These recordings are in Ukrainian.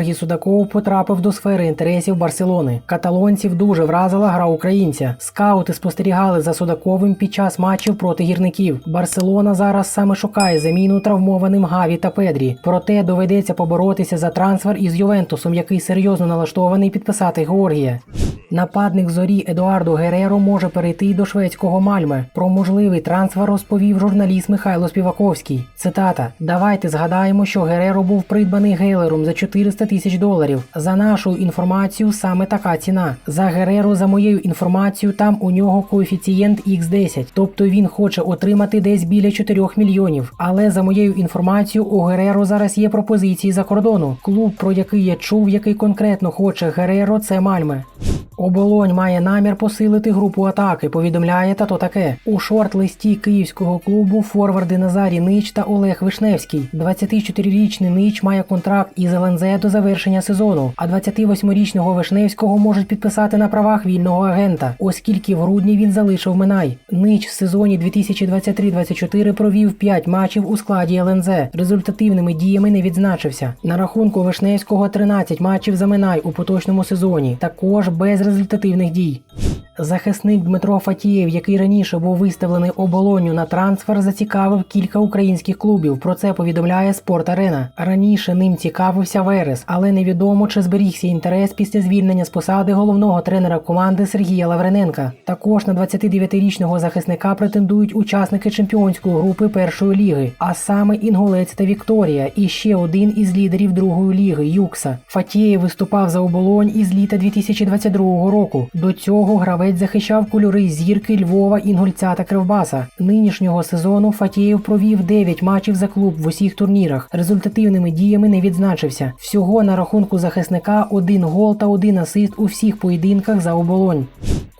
Георгій Судаков потрапив до сфери інтересів Барселони. Каталонців дуже вразила гра українця. Скаути спостерігали за Судаковим під час матчів проти гірників. Барселона зараз саме шукає заміну травмованим Гаві та Педрі. Проте доведеться поборотися за трансфер із Ювентусом, який серйозно налаштований підписати Георгія. Нападник зорі Едуардо Гереро може перейти до шведського Мальме. Про можливий трансфер розповів журналіст Михайло Співаковський. Цитата: Давайте згадаємо, що Гереро був придбаний Гейлером за 400 тисяч доларів. За нашу інформацію, саме така ціна. За Гереро, за моєю інформацією, там у нього коефіцієнт X10, тобто він хоче отримати десь біля 4 мільйонів. Але за моєю інформацією, у Гереро зараз є пропозиції за кордону. Клуб, про який я чув, який конкретно хоче Гереро, це Мальме. Оболонь має намір посилити групу атаки, повідомляє та то таке. У шорт-листі київського клубу форварди Назарі Нич та Олег Вишневський. 24-річний Нич має контракт із ЛНЗ до завершення сезону, а 28-річного Вишневського можуть підписати на правах вільного агента, оскільки в грудні він залишив Минай. Нич в сезоні 2023-24 провів 5 матчів у складі ЛНЗ. Результативними діями не відзначився. На рахунку Вишневського 13 матчів за Минай у поточному сезоні, також без результативних дій. Захисник Дмитро Фатієв, який раніше був виставлений оболонню на трансфер, зацікавив кілька українських клубів. Про це повідомляє Спорт Арена. Раніше ним цікавився Верес, але невідомо чи зберігся інтерес після звільнення з посади головного тренера команди Сергія Лаврененка. Також на 29-річного захисника претендують учасники чемпіонської групи першої ліги, а саме Інгулець та Вікторія, і ще один із лідерів другої ліги Юкса. Фатієв виступав за оболонь із літа 2022 року. До цього гравець захищав кольори зірки Львова, Інгульця та Кривбаса. Нинішнього сезону Фатієв провів 9 матчів за клуб в усіх турнірах. Результативними діями не відзначився. Всього на рахунку захисника один гол та один асист у всіх поєдинках за оболонь.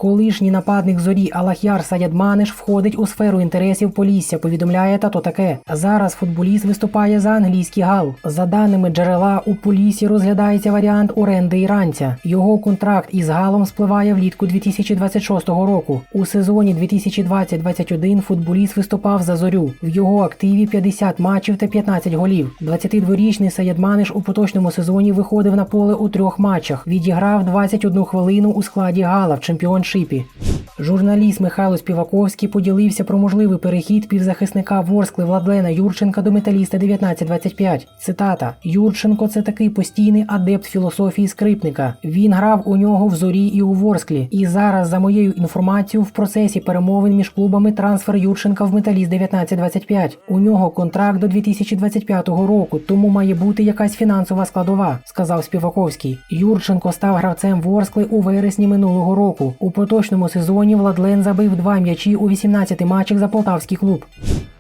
Колишній нападник зорі Алахяр Саядманиш входить у сферу інтересів Полісся, повідомляє тато таке. Зараз футболіст виступає за англійський гал. За даними джерела, у Полісі розглядається варіант оренди іранця. Його контракт із галом спливає влітку 2026 року. У сезоні 2020-21 футболіст виступав за зорю. В його активі 50 матчів та 15 голів. 22-річний Саядманиш у поточному сезоні виходив на поле у трьох матчах. Відіграв 21 хвилину у складі гала в чемпіоншипі. Журналіст Михайло Співаковський поділився про можливий перехід півзахисника Ворскли Владлена Юрченка до металіста 1925. Цитата: Юрченко це такий постійний адепт філософії скрипника. Він грав у нього в зорі і у Ворсклі. І зараз, за моєю інформацією, в процесі перемовин між клубами трансфер Юрченка в металіст 1925. У нього контракт до 2025 року, тому має бути якась фінансова складова, сказав Співаковський. Юрченко став гравцем Ворскли у вересні минулого року. У поточному сезоні Владлен забив два м'ячі у 18 матчах за полтавський клуб.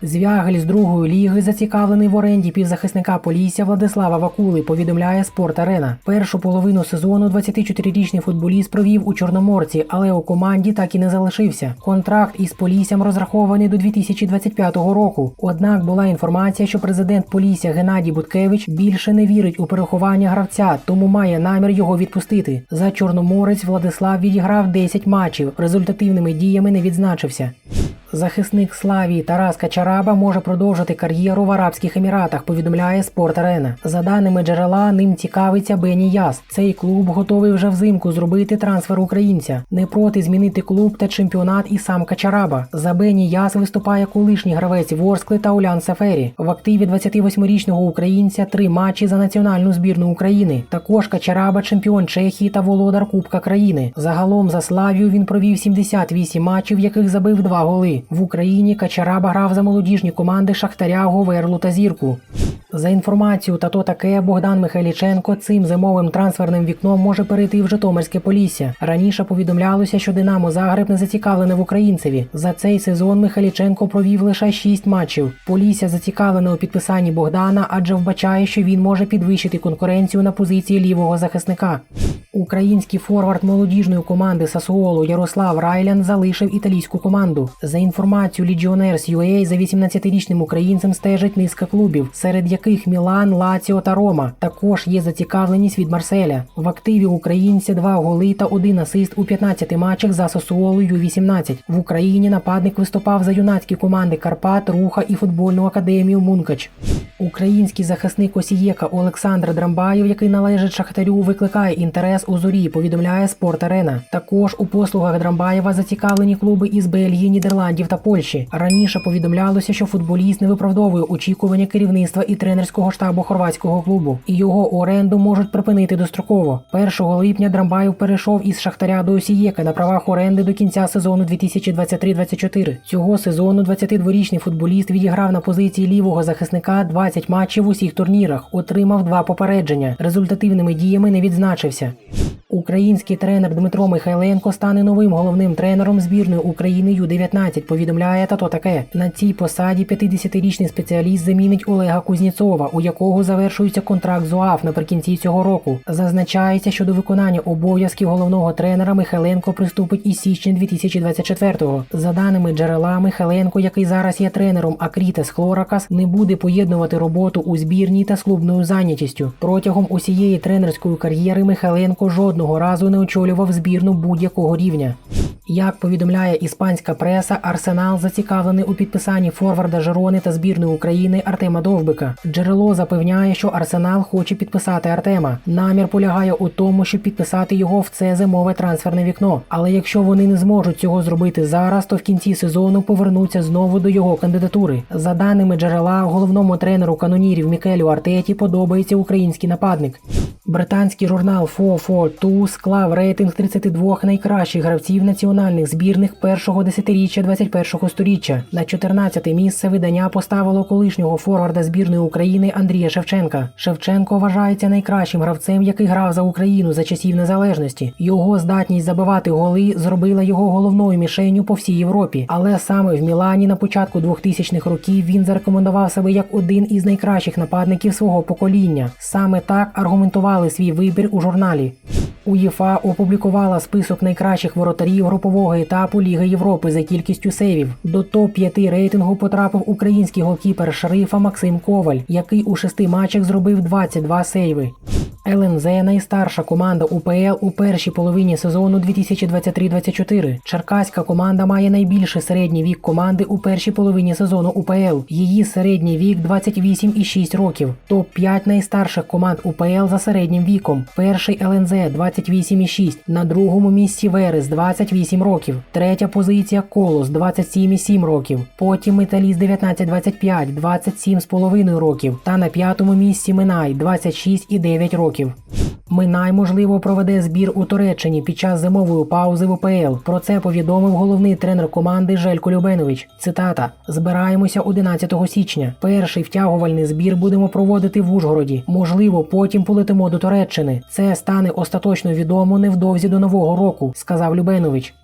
Звягель з другої ліги зацікавлений в оренді півзахисника Полісся Владислава Вакули, повідомляє Спорт Арена. Першу половину сезону 24-річний футболіст провів у Чорноморці, але у команді так і не залишився. Контракт із Поліссям розрахований до 2025 року. Однак була інформація, що президент Полісся Геннадій Буткевич більше не вірить у переховання гравця, тому має намір його відпустити. За Чорноморець Владислав відіграв 10 матчів. Результативними діями не відзначився. Захисник Славії Тарас Качараба може продовжити кар'єру в Арабських Еміратах, повідомляє Спорт Арена. За даними джерела, ним цікавиться Бені Яс. Цей клуб готовий вже взимку зробити трансфер українця. Не проти змінити клуб та чемпіонат і сам Качараба. За Бені Яс виступає колишній гравець Ворскли та Улян Сафері. В активі 28-річного українця три матчі за національну збірну України. Також Качараба, чемпіон Чехії та володар Кубка країни. Загалом за Славію він провів 78 матчів, в яких забив два голи. В Україні Качараба грав за молодіжні команди Шахтаря, Говерлу та Зірку. За інформацією та то таке, Богдан Михайліченко цим зимовим трансферним вікном може перейти в Житомирське Полісся. Раніше повідомлялося, що Динамо Загреб не зацікавлене в українцеві. За цей сезон Михайліченко провів лише 6 матчів. Полісся зацікавлене у підписанні Богдана, адже вбачає, що він може підвищити конкуренцію на позиції лівого захисника. Український форвард молодіжної команди Сасуолу Ярослав Райлян залишив італійську команду. За інформацією Legionnaires UA, за 18-річним українцем стежить низка клубів, серед яких Мілан, Лаціо та Рома. Також є зацікавленість від Марселя. В активі українця два голи та один асист у 15 матчах за Сасуолу Ю-18. В Україні нападник виступав за юнацькі команди Карпат, Руха і футбольну академію Мункач. Український захисник Осієка Олександр Драмбаєв, який належить Шахтарю, викликає інтерес у зорі. Повідомляє Спорт Арена. Також у послугах Драмбаєва зацікавлені клуби із Бельгії, Нідерландів та Польщі. Раніше повідомлялося, що футболіст не виправдовує очікування керівництва і тренерського штабу хорватського клубу, і його оренду можуть припинити достроково. 1 липня Драмбаєв перейшов із Шахтаря до Осієка на правах оренди до кінця сезону 2023-24. Цього сезону 22-річний футболіст відіграв на позиції лівого захисника 20 матчів в усіх турнірах, отримав два попередження. Результативними діями не відзначився. you. Український тренер Дмитро Михайленко стане новим головним тренером збірної України Ю-19, повідомляє тато таке. На цій посаді 50-річний спеціаліст замінить Олега Кузніцова, у якого завершується контракт з УАФ наприкінці цього року. Зазначається, що до виконання обов'язків головного тренера Михайленко приступить із січня 2024-го. За даними джерела, Михайленко, який зараз є тренером Акрітес Хлоракас, не буде поєднувати роботу у збірній та з клубною зайнятістю. Протягом усієї тренерської кар'єри Михайленко жодного разу не очолював збірну будь-якого рівня. Як повідомляє іспанська преса, Арсенал зацікавлений у підписанні форварда Жерони та збірної України Артема Довбика. Джерело запевняє, що Арсенал хоче підписати Артема. Намір полягає у тому, щоб підписати його в це зимове трансферне вікно. Але якщо вони не зможуть цього зробити зараз, то в кінці сезону повернуться знову до його кандидатури. За даними джерела, головному тренеру канонірів Мікелю Артеті подобається український нападник. Британський журнал 442 склав рейтинг 32 найкращих гравців національних збірних першого десятиріччя 21-го сторіччя. На 14-те місце видання поставило колишнього форварда збірної України Андрія Шевченка. Шевченко вважається найкращим гравцем, який грав за Україну за часів незалежності. Його здатність забивати голи зробила його головною мішенню по всій Європі. Але саме в Мілані на початку 2000-х років він зарекомендував себе як один із найкращих нападників свого покоління. Саме так аргументували свій вибір у журналі. УЄФА опублікувала список найкращих воротарів групового етапу Ліги Європи за кількістю сейвів. До топ-5 рейтингу потрапив український голкіпер шерифа Максим Коваль, який у шести матчах зробив 22 сейви. ЛНЗ найстарша команда УПЛ у першій половині сезону 2023-24. Черкаська команда має найбільший середній вік команди у першій половині сезону УПЛ. Її середній вік 28,6 років. Топ 5 найстарших команд УПЛ за середнім віком. Перший ЛНЗ 28,6. На другому місці Верес 28 років. Третя позиція Колос 27,7 років. Потім Металіст 19,25, 27,5 років. Та на п'ятому місці Минай 26,9 років. Минай, можливо, проведе збір у Туреччині під час зимової паузи в УПЛ. Про це повідомив головний тренер команди Желько Любенович. Цитата: Збираємося 11 січня. Перший втягувальний збір будемо проводити в Ужгороді. Можливо, потім полетимо до Туреччини. Це стане остаточно відомо невдовзі до нового року, сказав Любенович.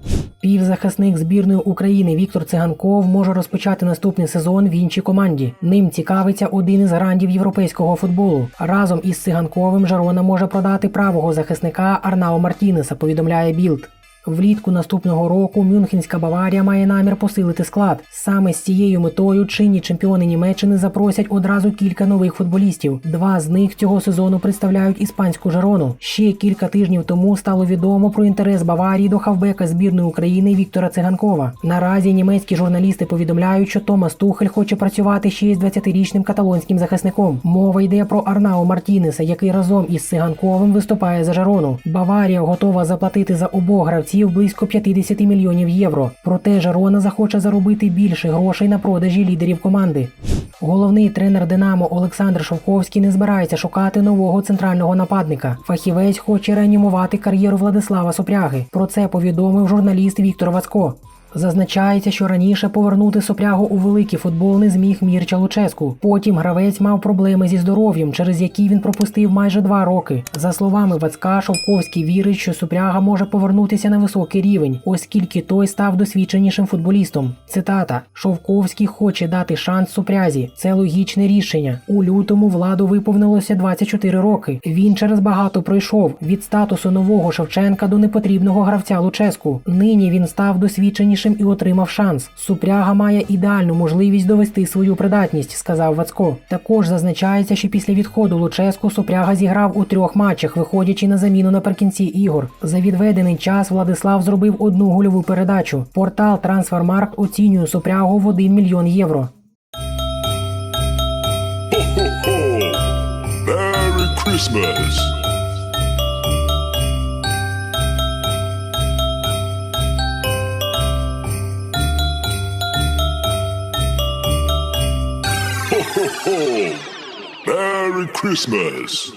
Півзахисник збірної України Віктор Циганков може розпочати наступний сезон в іншій команді. Ним цікавиться один із грандів європейського футболу. Разом із Циганковим Жарона може продати правого захисника Арнао Мартінеса. Повідомляє Білд. Влітку наступного року Мюнхенська Баварія має намір посилити склад. Саме з цією метою чинні чемпіони Німеччини запросять одразу кілька нових футболістів. Два з них цього сезону представляють іспанську Жерону. Ще кілька тижнів тому стало відомо про інтерес Баварії до хавбека збірної України Віктора Циганкова. Наразі німецькі журналісти повідомляють, що Томас Тухель хоче працювати ще із 20-річним каталонським захисником. Мова йде про Арнао Мартінеса, який разом із Циганковим виступає за Жерону. Баварія готова заплатити за обох гравців близько 50 мільйонів євро. Проте Жерона захоче заробити більше грошей на продажі лідерів команди. Головний тренер Динамо Олександр Шовковський не збирається шукати нового центрального нападника. Фахівець хоче реанімувати кар'єру Владислава Сопряги. Про це повідомив журналіст Віктор Вацко. Зазначається, що раніше повернути сопрягу у великий футбол не зміг Мірча Луческу. Потім гравець мав проблеми зі здоров'ям, через які він пропустив майже два роки. За словами Вацка, Шовковський вірить, що супряга може повернутися на високий рівень, оскільки той став досвідченішим футболістом. Цитата: Шовковський хоче дати шанс супрязі. Це логічне рішення. У лютому владу виповнилося 24 роки. Він через багато пройшов від статусу нового Шевченка до непотрібного гравця Луческу. Нині він став досвідченішим і отримав шанс. Супряга має ідеальну можливість довести свою придатність, сказав Вацко. Також зазначається, що після відходу Луческу Супряга зіграв у трьох матчах, виходячи на заміну наприкінці ігор. За відведений час Владислав зробив одну гольову передачу. Портал Трансфермаркт оцінює Супрягу в 1 мільйон євро. Christmas. Merry Christmas.